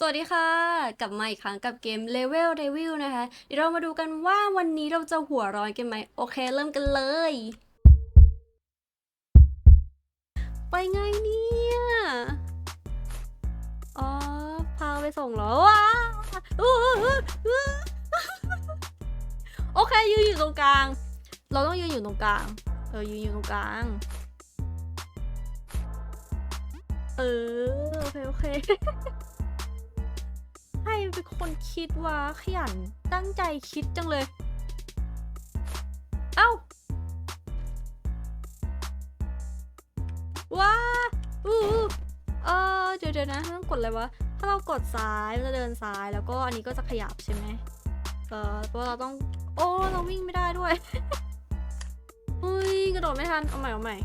สวัสดีค่ะ กลับมาอีกครั้งกับเกม Level Review นะคะ เดี๋ยวเรามาดูกันว่าวันนี้เราจะหัวร้อนกันไหม โอเค เริ่มกันเลย ไปไงเนี่ย อ๋อ พาไปส่งเหรอว้าโอเค ยืนอยู่ตรงกลาง เราต้องยืนอยู่ตรงกลาง เออ ยืนอยู่ตรงกลาง เออ โอเค โอเค เป็นคนคิดว่าขยันตั้งใจคิดจังเลย เอ้าว้าอู้อู้เออเดี๋ยวเดี๋ยวนะต้องกดอะไรวะ ถ้าเรากดซ้ายมันจะเดินซ้ายแล้วก็อันนี้ก็จะขยับใช่ไหมเออเพราะเราต้อง โอ้ เราวิ่งไม่ได้ด้วยอุ้ยกระโดดไม่ทัน เอาใหม่เอาใหม่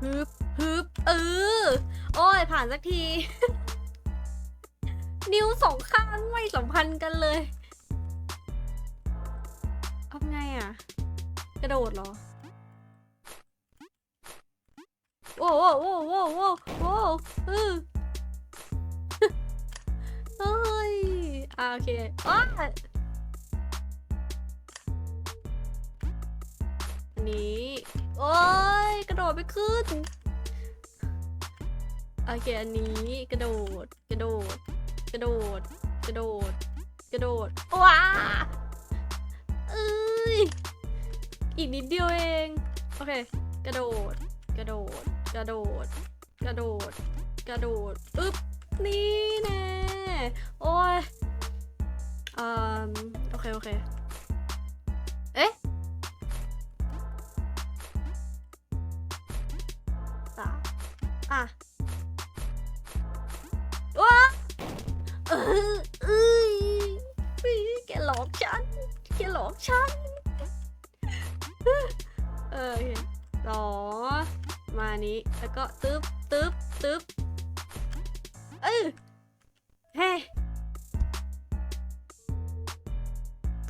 ฮึบ ฮึบเออโอ้ย ผ่านสักที นิ้วสองข้างไม่สัมพันธ์กันเลยทำไงอะ กระโดดเหรอโว้โว้โว้โว้โว้โว้เออเฮ้ยอะโอเคอ้าอันนี้ โอ้ย กระโดดไม่ขึ้น โอเคอันนี้กระโดด กระโดด กระโดด กระโดด กระโดดว้าเอ้ยอีกนิดเดียวเองโอเค กระโดด กระโดด กระโดด กระโดด กระโดดอึ๊บนี่แน่โอ้ยอืมโอเคโอเคเอ๊ะสาอะ แกหลอกฉัน แกหลอกฉัน เออโอเคหรอมานี้ แล้วก็ตึ๊บตึ๊บตึ๊บเออเฮ้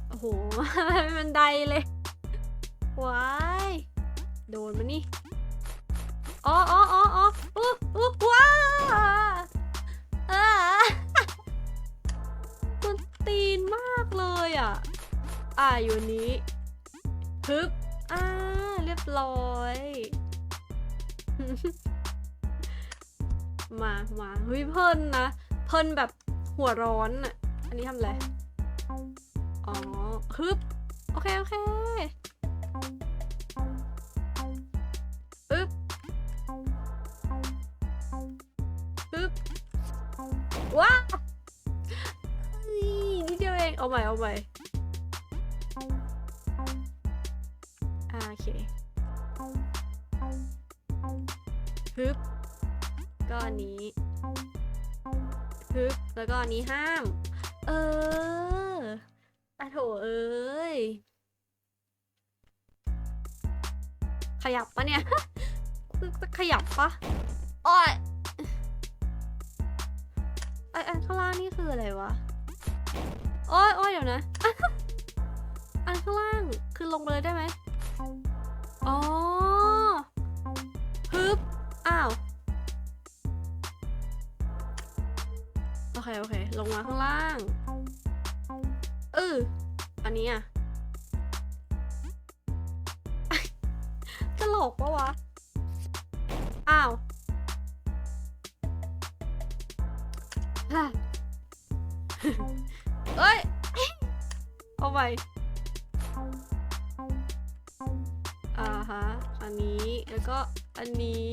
โอ้โหเป็นบันไดเลยว้ายโดนมานี่อ๋ออ๋ออ๋ออ๋ออู้อู้ว้าอ่า เลยอะ อ่าอยู่นี้ฮึบอ่าเรียบร้อย มามาเฮ้ยเพิ่นนะ เพิ่นแบบหัวร้อนอะ อันนี้ทำอะไร อ๋อฮึบ โอเค โอเคอึ๊บปึ๊บว้า เดียวเองเอาใหม่เอาใหม่อ่าโอเคฮึบก็อันนี้ฮึบแล้วก็อันนี้ห้าม เอออะโถเอ้ย ขยับปะเนี่ย จะขยับปะโอ้ยไออันข้างล่างนี่คืออะไรวะ โอ้ยโอ้ยเดี๋ยวนะ อันข้างล่าง คือลงไปเลยได้ไหมอ๋อฮึบ อ้าว โอเค โอเค ลงมาข้างล่าง เอออันนี้อะตลกปะวะ อ้าวฮ่า เอ้ย เอาไปอ่าฮะ อันนี้ แล้วก็อันนี้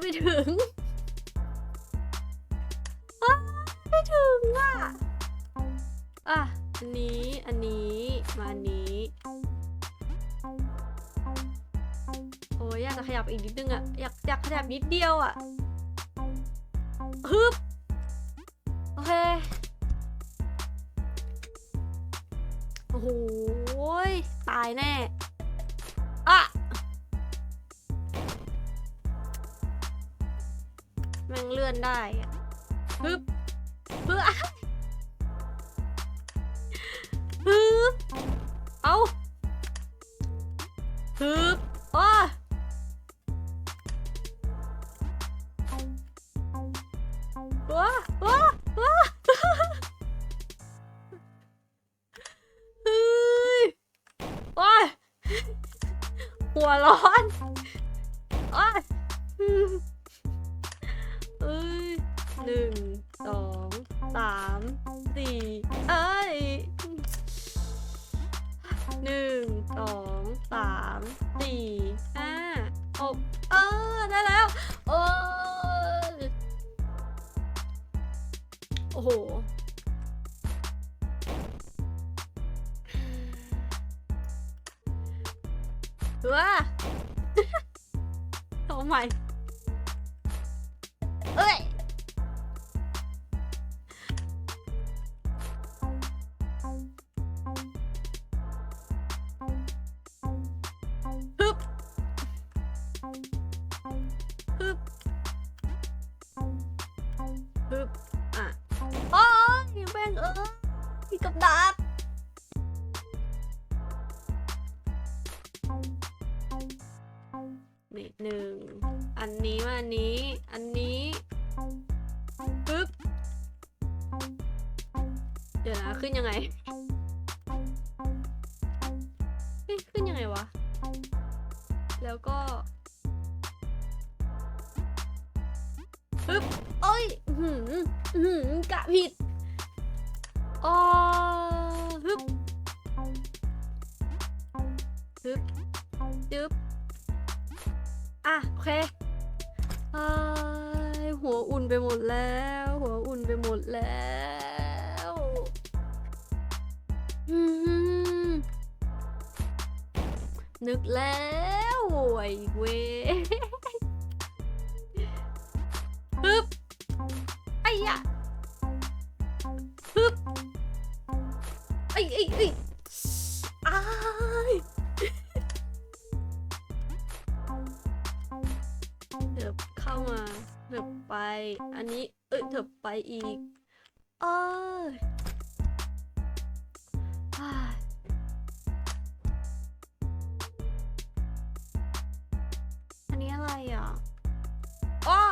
ไม่ถึงไม่ถึงอะ อะ อันนี้ อันนี้ มาอันนี้ โอ้ยอยากจะขยับอีกนิดนึงอะ อยากอยากขยับนิดเดียวอะฮึบโอเค โอ้โหตายแน่ อะ แม่งเลื่อนได้อะฮึบฮึบอะฮึบเอาฮึบอ้อว้าว้าว้าเฮ้ยโอ้ยหัวร้อน สองสามสี่ห้าหกเออได้แล้ว โอ้โอ้โห นี่หนึ่งอันนี้มาอันนี้ อันนี้ปึ๊บเดี๋ยวนะขึ้นยังไงเฮ้ยขึ้นยังไงวะ แล้วก็ปึ๊บเอ้ยหืมหือกะผิดอ๋อฮึบฮึบจึ๊บ อะโอเคอหัวอุ่นไปหมดแล้ว หัวอุ่นไปหมดแล้วนึกแล้วไอ้เว้ยฮึบไอ้ยะฮึบไอ้ไอ้ไอ้ อีก เอ้ยอ้ายอันนี้อะไรอะอ้อ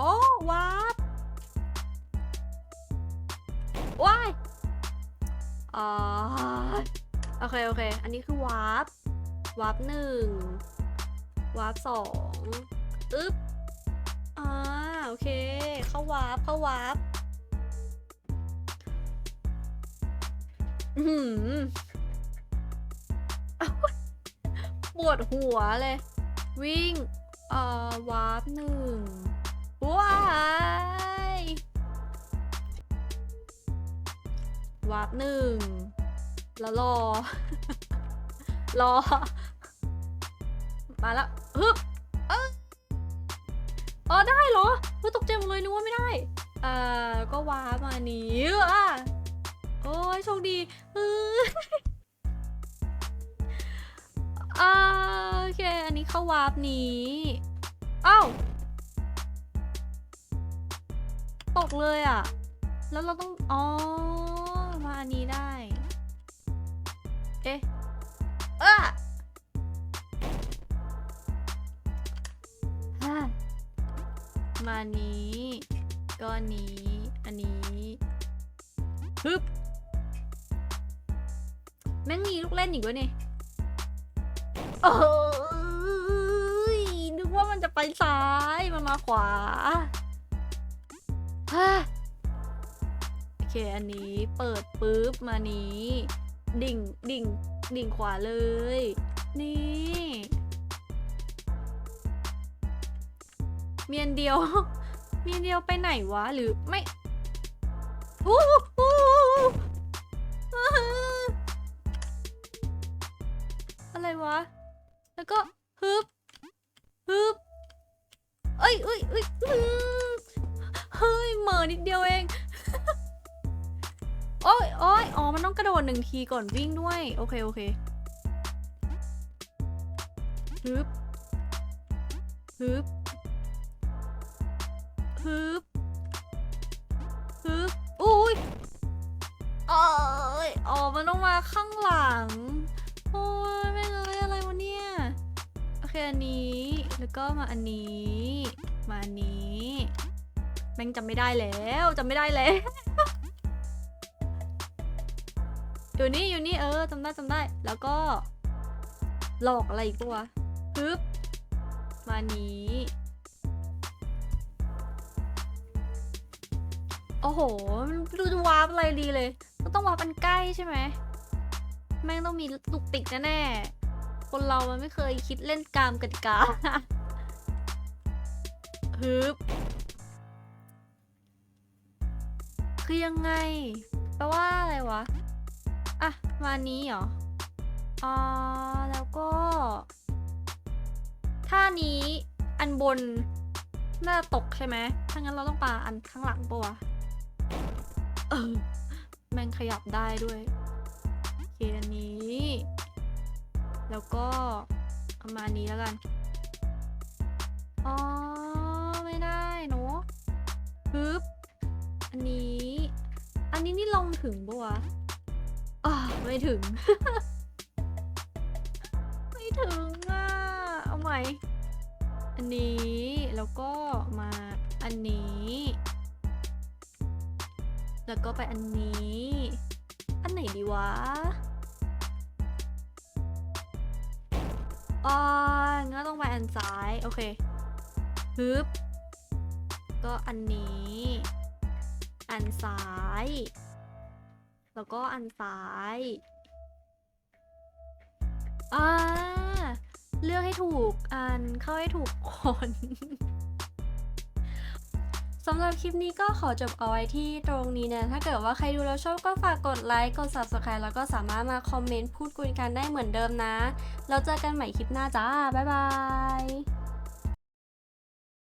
อ๋อวาร์ปว้ายอ๋อโอเค โอเค อันนี้คือวาร์ปวาร์ปหนึ่งวาร์ปสองอึ๊บอ่า โอเค เข้าวาร์ปเข้าวาร์ปอื้อหืออ้าวปวดหัวเลย วิ่ง เอ่อ วาร์ปหนึ่งว้ายวาร์ปหนึ่งแล้วรอ รอ มาแล้วฮึบ อ๋อได้เหรอเฮ้ยตกใจหมดเลยนึกว่าไม่ได้ เอ่อ ก็วาร์ปมานี้อะโอ้ยโชคดีเออโอเค อันนี้เข้าวาร์ปนี้เอ้าตกเลยอะ แล้วเราต้อง อ๋อ มาอันนี้ได้ เอ๊ะ มานี้ ก็อันนี้ อันนี้ฮึบแม่งมีลูกเล่นอีกวะเนี่ยเอ้ยนึกว่ามันจะไปซ้าย มันมาขวาฮ่าโอเค อันนี้เปิดปุ๊บมานี้ ดิ่ง ดิ่ง ดิ่งขวาเลย นี่ เมียนเดียว มีเดียวไปไหนวะหรือไม่อู้หูอู้หูอื้อะไรวะ แล้วก็ฮึบฮึบเอ้ยเอ้ยเอ้ยเฮ้ยเหม่อนิดเดียวเองโอ้ยโอ้ยอ๋อ มันมันต้องกระโดดหนึ่งทีก่อนวิ่งด้วย โอเค โอเคฮึบฮึบ ฮึบฮึบอุ้ยเอ้ยอ๋อมันต้องมาข้างหลัง โอ้ยไม่เลยอะไรวะเนี่ย โอเคอันนี้ แล้วก็มาอันนี้ มาอันนี้แม่งจำไม่ได้แล้วจำไม่ได้แล้วอยู่นี่อยู่นี่เออจำได้จำได้ แล้วก็ หลอกอะไรอีกปะวะปึ๊บมานี้ โอ้โหไม่รู้จะวาร์ปอะไรดีเลย ก็ต้องวาร์ปอันใกล้ใช่ไหม แม่งต้องมีตุกติกแน่ๆ คนเรามันไม่เคยคิดเล่นกามกติกาฮึบคือยังไง แปลว่าอะไรวะ อะ มานี้เหรออ่าแล้วก็ท่านี้อันบนน่าจะตกใช่ไหมถ้างั้นเราต้องปาอันข้างหลังปะวะ เออ แม่งขยับได้ด้วย โอเคอันนี้ แล้วก็เอามาอันนี้แล้วกัน อ๋อ ไม่ได้เนอะปึ๊บ อันนี้ อันนี้นี่ลงถึงปะวะอ่าไม่ถึง ไม่ถึงอะ เอาใหม่ อันนี้ แล้วก็มาอันนี้ แล้วก็ไปอันนี้ อันไหนดีวะอ๋องั้นต้องไปอันซ้าย โอเคฮึบก็อันนี้ อันซ้าย แล้วก็อันซ้ายอ่าเลือกให้ถูกอันเข้าให้ถูกคน สำหรับคลิปนี้ก็ขอจบเอาไว้ที่ตรงนี้นะถ้าเกิดว่าใครดูแล้วชอบก็ฝากกดไลค์กด subscribe แล้วก็สามารถมาคอมเมนต์พูดคุยกันได้เหมือนเดิมนะ เราเจอกันใหม่คลิปหน้าจ้า บ๊ายบาย